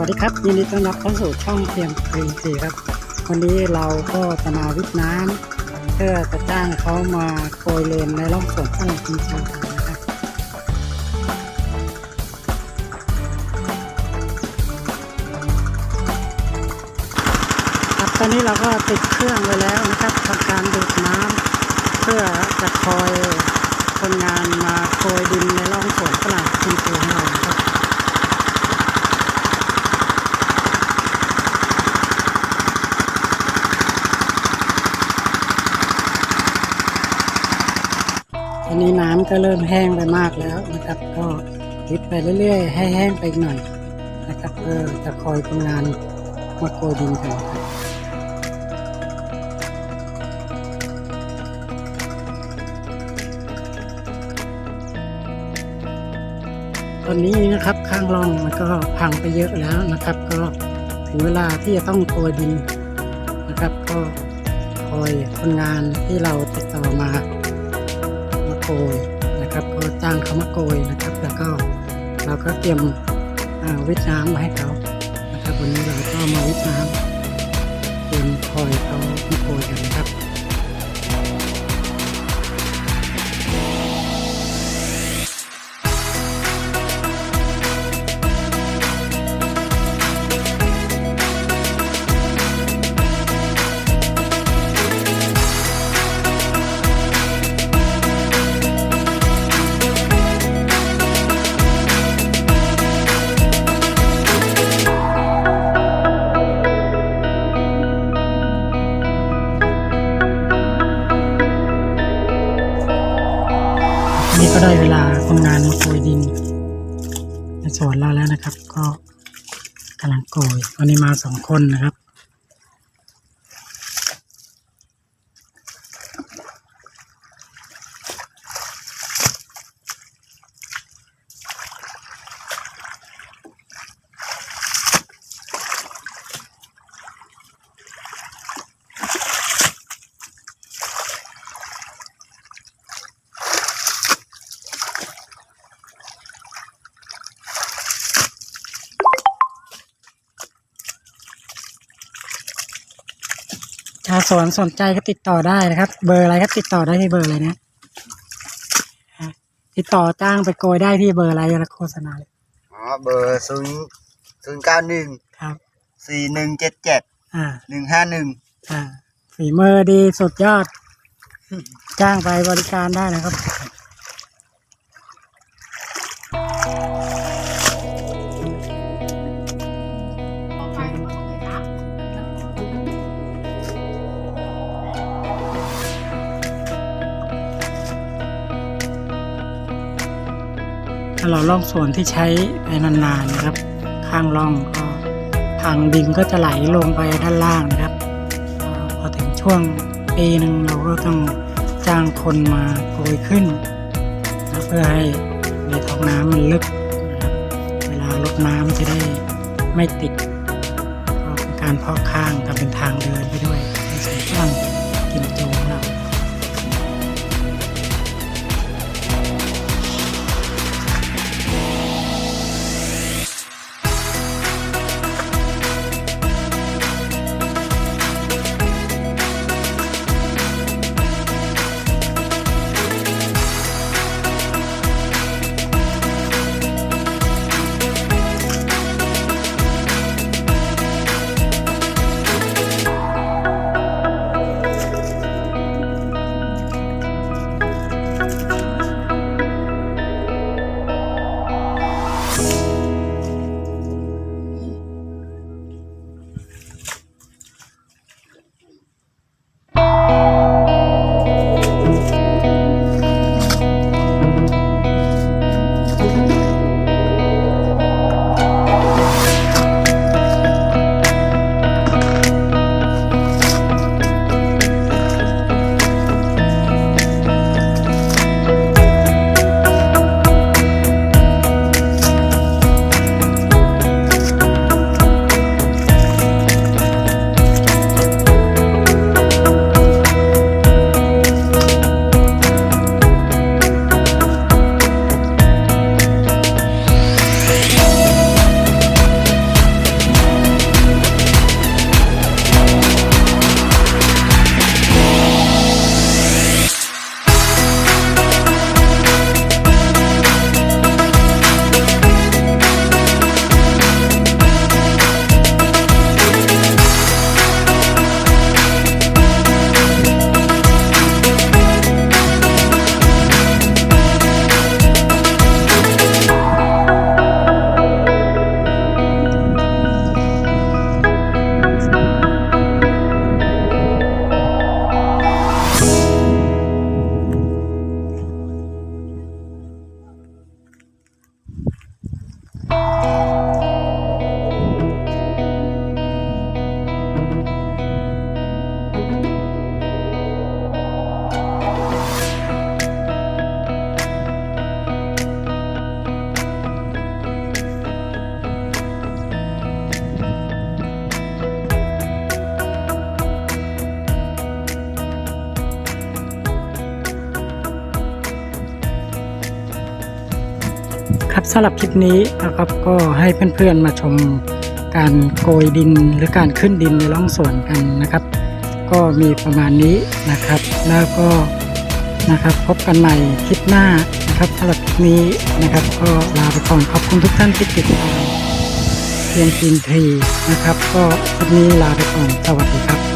วัสดีครับยินดีต้อนรับเข้าสู่ช่องเพียงครีซีครับ วันนี้เราก็จะมาวิทน้ำเพื่อจะจ้างเขามาโกยเลนในร่องสวนฝรั่งกิมจูกันนะครับครับตอนนี้เราก็ติดเครื่องไว้แล้วนะครับทำการดูดน้ำเพื่อจะคอยคนงานมาโกยดินในร่องสวนฝรั่งกิมจูให้เรานครับ นนี้น้ำก็เริ่มแห้งไปมากแล้วนะครับ ก็วิดไปเรื่อยๆ ให้แห้งไปหน่อยนะครับเพื่อจะคอยคนงานมาโกยดินกันครับตอนนี้นะครับข้างร่องมันก็พังไปเยอะแล้วนะครับ ก็ถึงเวลาที่จะต้องโกยดินนะครับ ก็คอยคนงานที่เราติดต่อมา โกยนะครับ ก็จ้างเขามาโกยนะครับ แล้วก็เราก็เตรียมวิทน้ำมาให้เขานะครับวันนี้เราก็มาวิทน้ำเตรียมคอยเขามาโกยกัน ก็ได้เวลาคนงานมาโกยดินในสวนเราแล้วนะครับ ก็กำลังโกยวันนี้มาสองคนนะครับาวสวนสนใจก็ติดต่อได้นะครับ เบอร์อะไรครับติดต่อได้ที่เบอร์เลยนะฮะติดต่อจ้างไปโกยได้ที่เบอร์อะไรละโฆษณาเลยอ๋อเบอร์ศูนย์ศูนย์เก้าหนึ่งครับสี่หนึ่งเจ็ดเจ็ดอ่าหนึ่งห้าหนึ่งอ่าฝีมือดีสุดยอด จ้างไปบริการได้นะครับ ถ้าเราล่องส่วนที่ใช้ไปนานๆนะครับ ข้างล่องก็ทางดินก็จะไหลลงไปด้านล่างนะครับอพอถึงช่วงปีหนึ่งเราก็ต้องจ้างคนมาโกยขึ้นนะเพื่อให้ในท้องน้ำมันลึกนะครับเวลาลดน้ำจะได้ไม่ติดก็เป็นการเพาะข้างทำเป็นทางเดินไปด้วยในสวนฝรั่งกินจูของเรา ครับสำหรับคลิปนี้นะครับก็ให้เพื่อนๆมาชมการโกยดินหรือการขึ้นดินในร่องสวนกันนะครับ ก็มีประมาณนี้นะครับ แล้วก็นะครับพบกันใหม่คลิปหน้านะครับสำหรับคลิปนี้นะครับ ก็ลาไปก่อนขอบคุณทุกท่านที่ติดตามเรียนทีนทีนะครับ ก็คลิปนี้ลาไปก่อนสวัสดีครับ